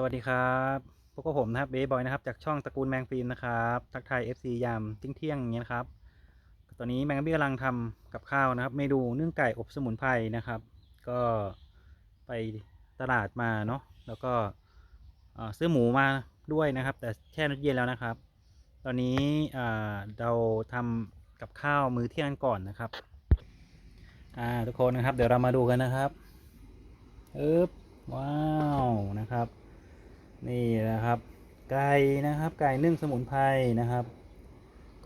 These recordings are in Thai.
สวัสดีครับพวกบผมนะครับเบย์บอยนะครับจากช่องตระกูลแมงฟิล์มนะครับทักทาย FC ยามทิ้งเที่ยงอย่างเงี้ยนะครับตอนนี้แมงกะบี้กำลังทำกับข้าวนะครับเมนูนึ่งไก่อบสมุนไพรนะครับ ก็ไปตลาดมาเนาะแล้วก็ซื้อหมูมาด้วยนะครับ แต่แช่น้ำเย็นแล้วนะครับ ตอนนี้เราทำกับข้าวมื้อเที่ยงก่อนนะครับทุกคนนะครับ เดี๋ยวเรามาดูกันนะครับอึ๊บว้าวนะครับ นี่นะครับ ไก่นะครับ ไก่นึ่งสมุนไพรนะครับ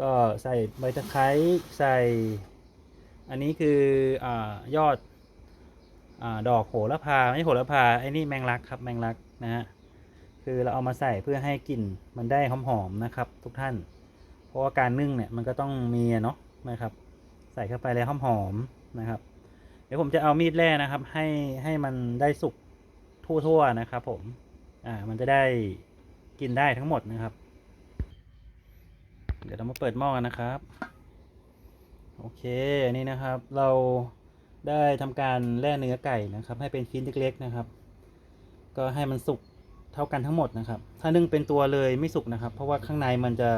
ก็ใส่ใบตะไคร้ใส่ อันนี้คืออยอดอดอกโหระพาไม่ใช่โหระพาไอ้นี่แมงลักครับแมงลักนะฮะคือเราเอามาใส่เพื่อให้กลิ่นมันได้หอมๆนะครับ ทุกท่าน เพราะว่าการนึ่งเนี่ยมันก็ต้องมีเนาะนะครับ ใส่เข้าไปแล้วหอมๆนะครับ เดี๋ยวผมจะเอามีดแร่นะครับ ให้ให้มันได้สุกทั่วๆนะครับผม อ่ามันจะได้กินได้ทั้งหมดนะครับ เดี๋ยวเรามาเปิดหม้อกันนะครับ โอเคนี่นะครับ เราได้ทำการแล่เนื้อไก่นะครับ ให้เป็นชิ้นเล็กๆนะครับ ก็ให้มันสุกเท่ากันทั้งหมดนะครับ ถ้านึ่งเป็นตัวเลยไม่สุกนะครับ เพราะว่าข้างในมันจะ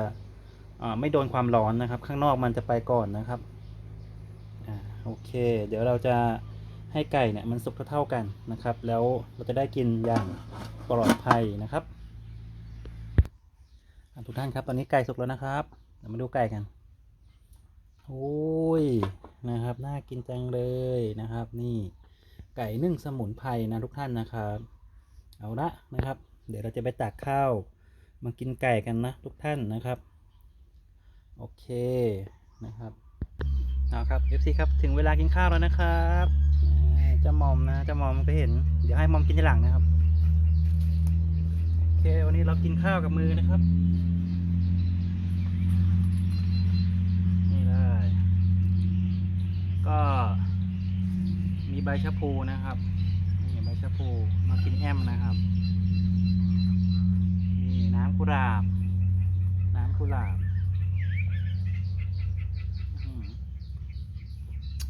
ไม่โดนความร้อนนะครับ ข้างนอกมันจะไปก่อนนะครับอโอเค เดี๋ยวเราจะให้ไก่เนี่ยมันสุกเท่าๆกันนะครับ แล้วเราจะได้กินอย่าง ปลอดภัยนะครับทุกท่านครับ ตอนนี้ไก่สุกแล้วนะครับเดี๋ยวมาดูไก่กันโอ้ยนะครับน่ากินจังเลยนะครับ นี่ไก่นึ่งสมุนไพรนะทุกท่านนะครับ เอาละนะครับ เดี๋ยวเราจะไปตักข้าวมากินไก่กันนะทุกท่านนะครับ โอเคนะครับเอาครับ FC ครับถึงเวลากินข้าวแล้วนะครับจะมอมนะจะมอมก็เห็น เดี๋ยวให้มอมกินทีหลังนะครับ เควันนี้เรากินข้าวกับมือนะครับ นี่เลย ก็มีใบชะพูนะครับ นี่ใบชะพูมากินแอมนะครับ นี่น้ำกุหลาบ น้ำกุหลาบ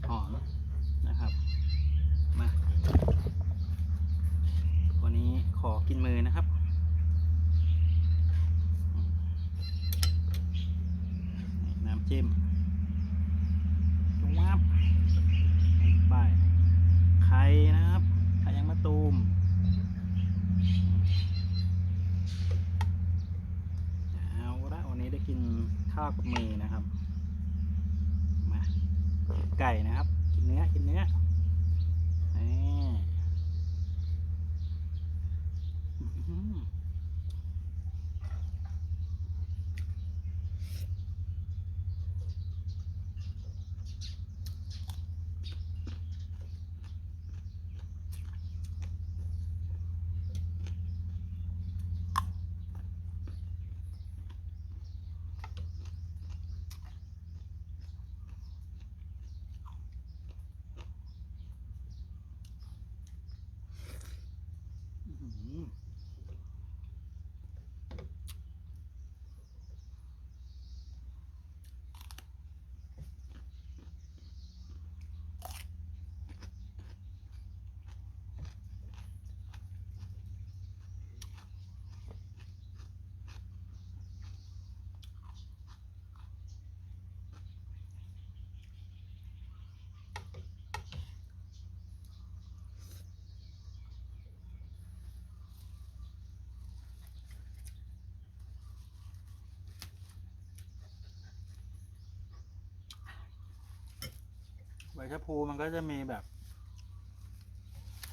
หอมนะครับ มา วันนี้ขอกินมือนะครับอืมนี่น้ำ จิ้มจุ๊บวับไปไข่นะครับไข่ยังมะตูมเอาละวันนี้ได้กินข้าวกับมือนะครับ มา ไก่นะครับ กินเนื้อ กินเนื้อนี่อื้อหืออื้อหือใบ ชะพูมันก็จะมีแบบ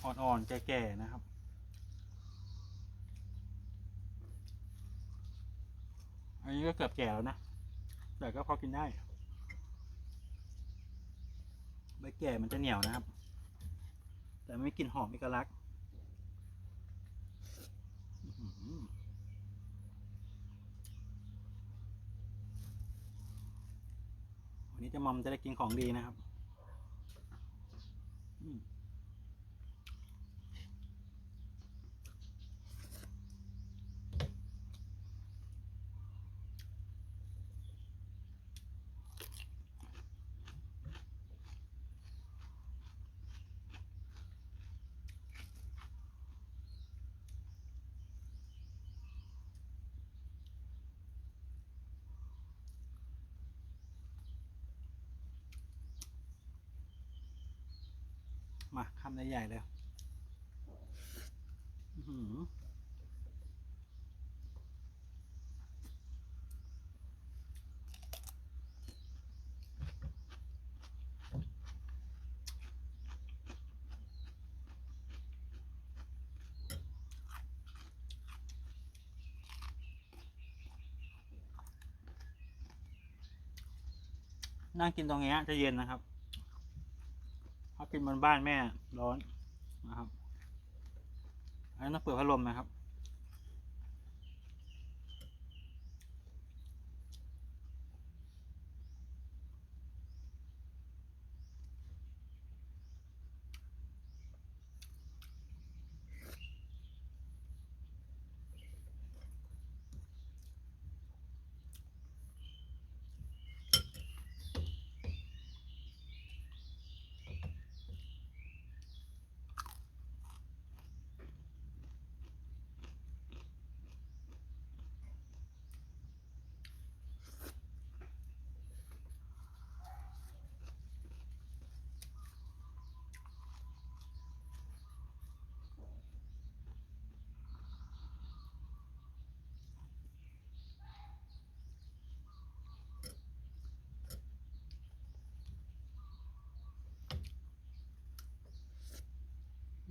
อ่อนๆ แก่ๆ นะครับ อันนี้ก็เกือบแก่แล้วนะ แต่ก็พอกินได้ ใบแก่มันจะเหนียวนะครับ แต่ไม่กลิ่นหอมเอกลักษณ์อื้อหือวันนี้เจะมอมจะได้กินของดีนะครับ มาคำใหญ่ๆเลยนั่งกินตรงเนี้ยจะเย็นนะครับ กินบนบ้านแม่ร้อนนะครับอันนั้นต้องเปิดพัดลมนะครับ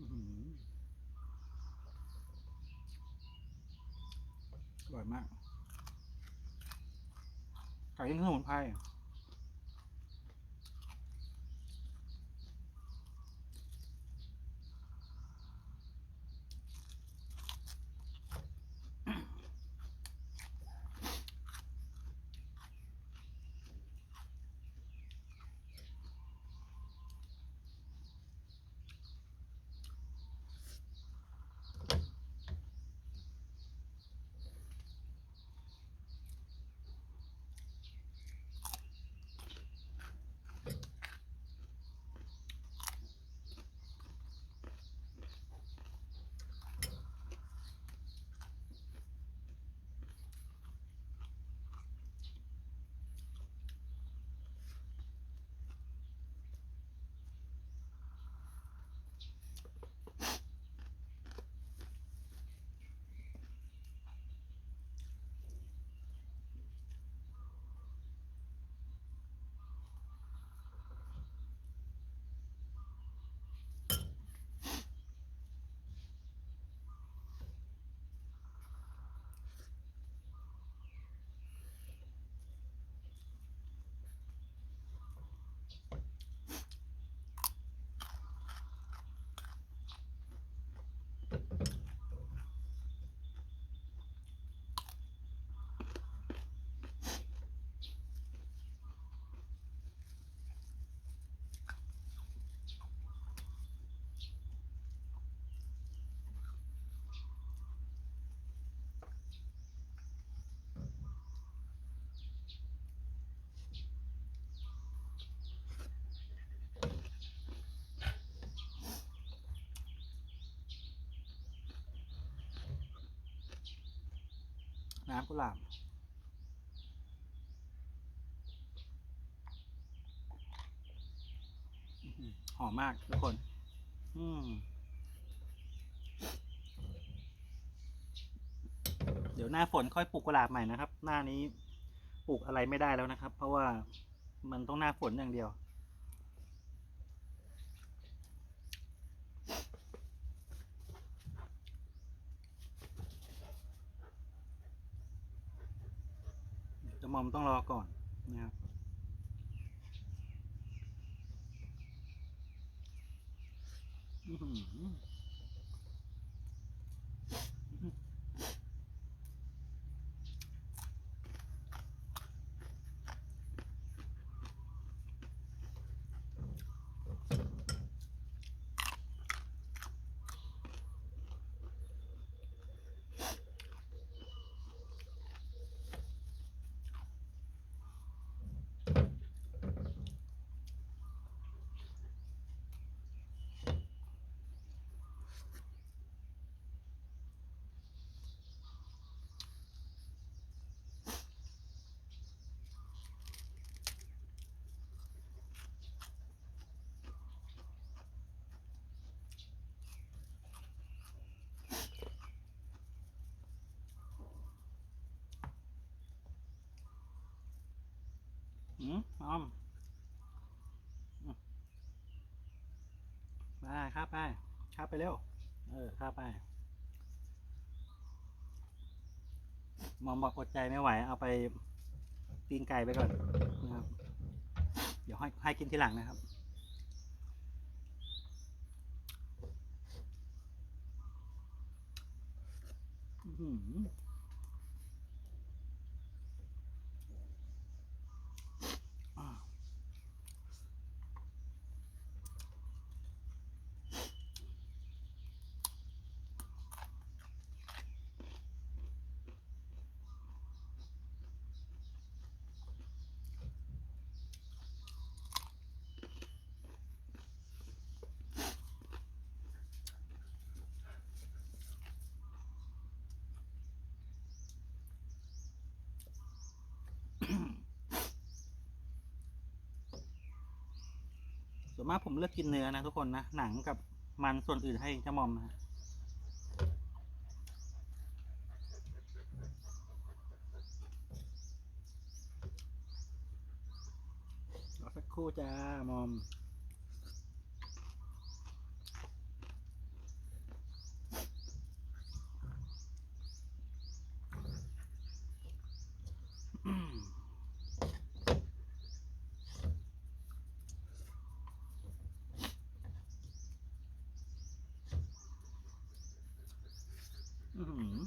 อื้อหือ อร่อยมากไก่ยิ่งสมุนไพร น้ำกุหลาบอื้อหือหอมมากทุกคน อืมเดี๋ยวหน้าฝนค่อยปลูกกุหลาบใหม่นะครับ หน้านี้ปลูกอะไรไม่ได้แล้วนะครับ เพราะว่ามันต้องหน้าฝนอย่างเดียว อมต้องรอก่อนนะครับอื อ้อมมไปครับไปครับไปเร็ว เออครับไป มอมบอกอดใจไม่ไหว เอาไปตีนไก่ไปก่อนนะครับ เดี๋ยวให้ให้กินทีหลังนะครับอื้อ ส่วนมากผมเลือกกินเนื้อนะทุกคนนะ หนังกับมันส่วนอื่นให้เจ้ามอมนะรอสักครู่จ้ามอม อื้อหือ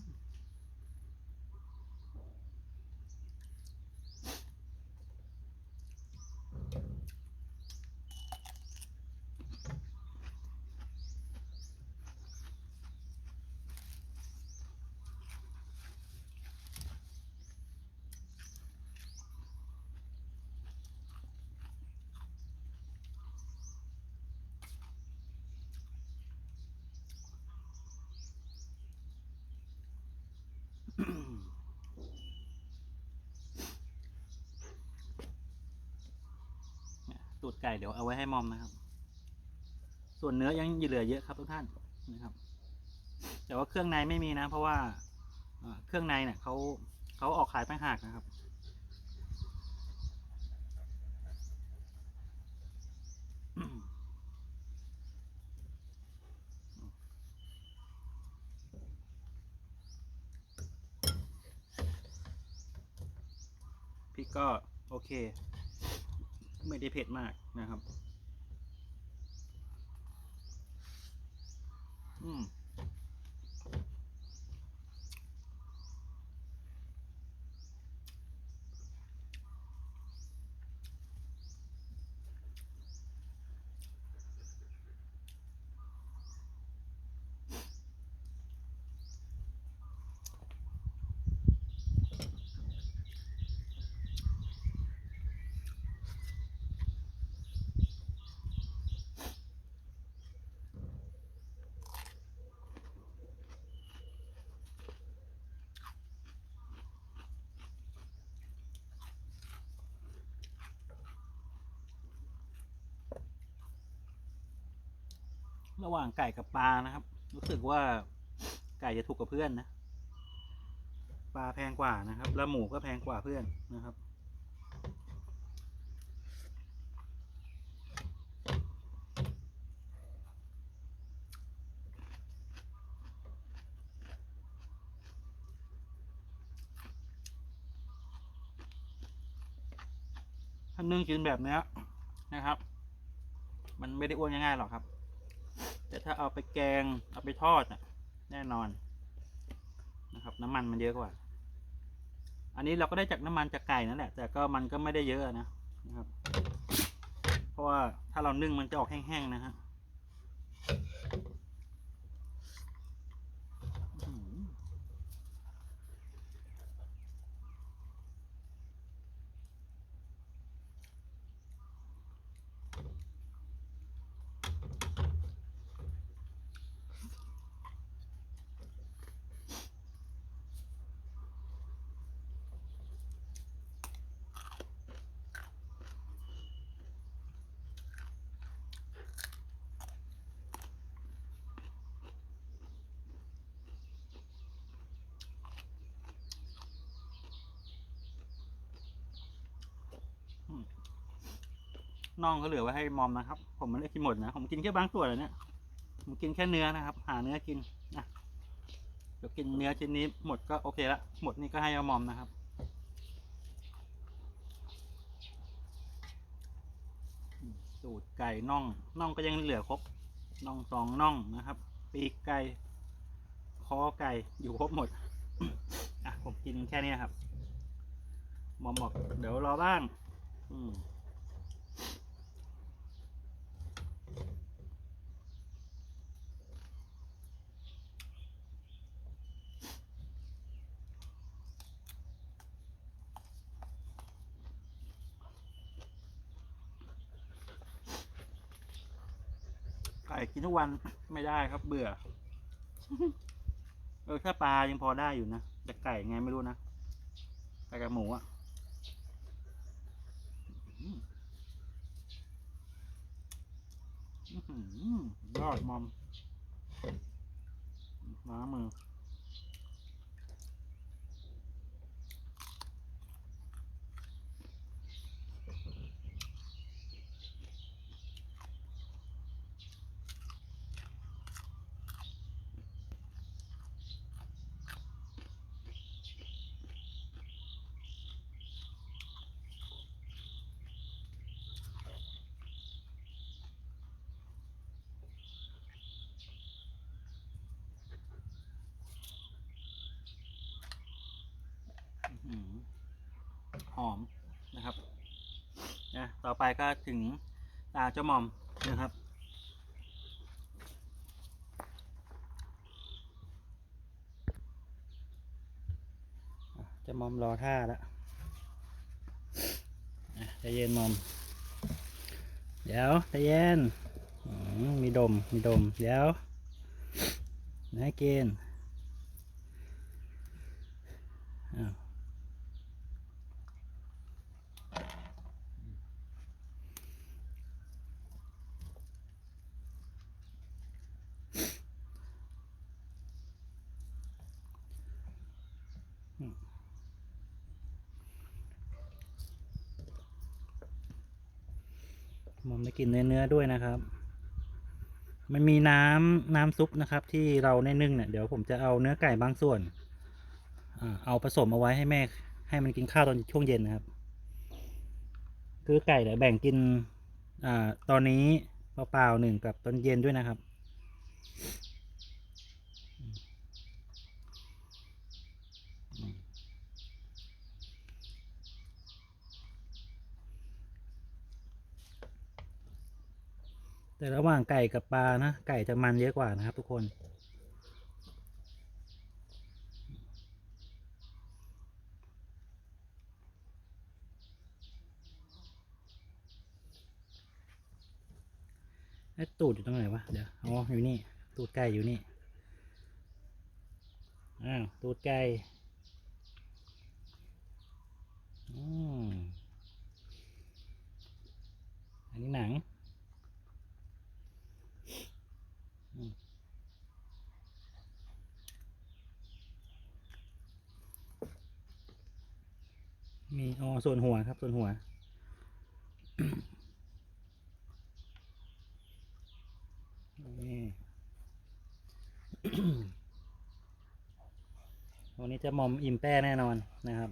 เนี่ยตูด ไก่เดี๋ยวเอาไว้ให้มอมนะครับ ส่วนเนื้อยังเหลือเยอะครับทุกท่านนะครับ แต่ว่าเครื่องในไม่มีนะ เพราะว่าเครื่องในเนี่ยเขาเขาออกขายต่างหากนะครับพริกก็โอเค ไม่ได้เผ็ดมากนะครับ อืม ระหว่างไก่กับปลานะครับ รู้สึกว่าไก่จะถูกกับเพื่อนนะ ปลาแพงกว่านะครับ แล้วหมูก็แพงกว่าเพื่อนนะครับถ้านึ่งกินแบบเนี้ยนะครับ มันไม่ได้อ้วนง่ายๆหรอกครับ แต่ถ้าเอาไปแกงเอาไปทอดน่ะแน่นอนนะครับน้ำมันมันเยอะกว่า อันนี้เราก็ได้จากน้ำมันจากไก่นั่นแหละ แต่ก็มันก็ไม่ได้เยอะนะนะครับ เพราะว่าถ้าเรานึ่งมันจะออกแห้งๆนะฮะ น่องก็เหลือไว้ให้มอมนะครับ ผมไม่ได้กินหมดนะ ผมกินแค่บางส่วนเลยเนี่ย ผมกินแค่เนื้อนะครับ หาเนื้อกินนะเดี๋ยวกินเนื้อชิ้นนี้หมดก็โอเคละ หมดนี่ก็ให้เอามอมนะครับ สูตรไก่น่อง น่องก็ยังเหลือครบ น่องสองน่องนะครับ ปีกไก่ คอไก่ อยู่ครบหมด อะผมกินแค่นี้ครับ มอมบอกเดี๋ยวรอบ้าง อืม ก่กินทุกวันไม่ได้ครับ เบื่อ เออถ้าปลายังพอได้อยู่นะแต่ไก่ไงไม่รู้นะไก่กับหมูอะอื้อหือยอดมอม ม้ามืออื้อหือห อมนะครับนะต่อไปก็ถึงตาเจ้าหมอมนะครับเจะมอมรอท่าแล้วอะเย็นมอม เดี๋ยวใจเย็นมมีดม มีดม เดี๋ยวนะเกณฑ์อ้าว กินเนื้อเนื้อด้วยนะครับ มันมีน้ำน้ำซุปนะครับ ที่เราในนึ่งเนี่ยเดี๋ยวผมจะเอาเนื้อไก่บางส่วนเอาผสมเอาไว้ให้แม่ ให้มันกินข้าวตอนช่วงเย็นนะครับ คือไก่เนี่ยแบ่งกินอ่าตอนนี้เปล่าๆหนึ่งกับตอนเย็นด้วยนะครับ แต่ระหว่างไก่กับปลานะ ไก่จะมันเยอะกว่านะครับทุกคนไอ้ตูดอยู่ตรงไหนวะ เดี๋ยว อ๋อ อยู่นี่ ตูดไก่อยู่นี่ อ้าว ตูดไก่อืมอันนี้หนัง อืมมี อ๋อ ส่วนหัวครับ ส่วนหัว วันนี้จะมอมอิ่มแป้แน่นอนนะครับ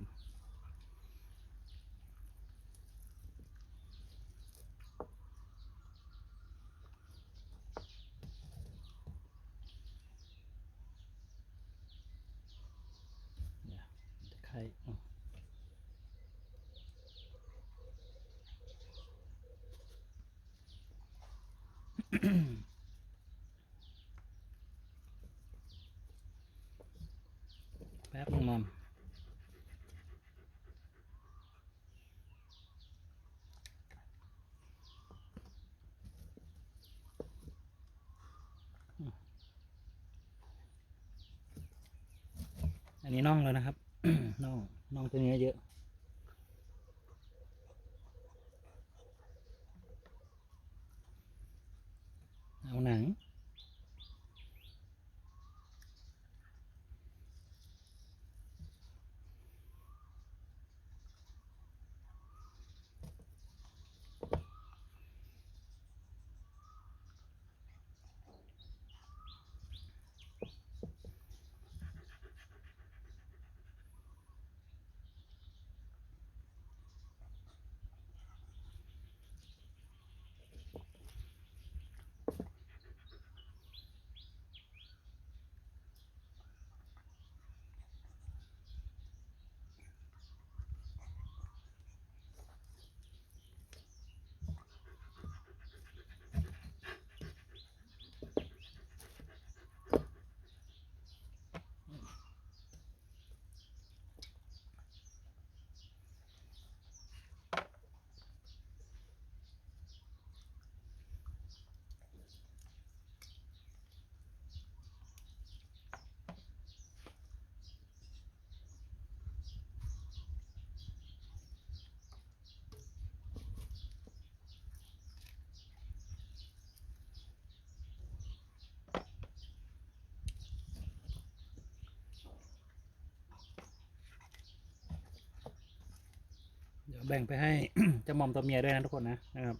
เดี๋ยวจะใครอะ แป๊บนึงมอมอันนี้น่องแล้วนะครับน่องน่องตัวเนี้เยอะ แบ่งไปให้เจ้าหมอมตัวเมียด้วยนะทุกคนนะนะครับ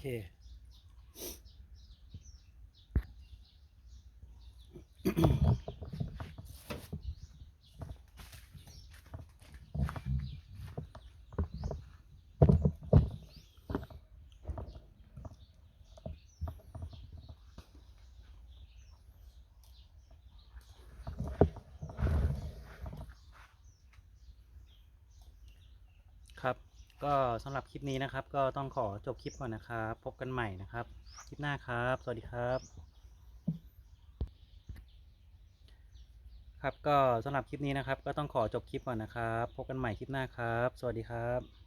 เคครับ ก็ สำหรับคลิปนี้นะครับ ก็ต้องขอจบคลิปก่อนนะครับ พบกันใหม่นะครับ คลิปหน้าครับ สวัสดีครับ ครับก็สำหรับคลิปนี้นะครับ ก็ต้องขอจบคลิปก่อนนะครับ พบกันใหม่คลิปหน้าครับ สวัสดีครับ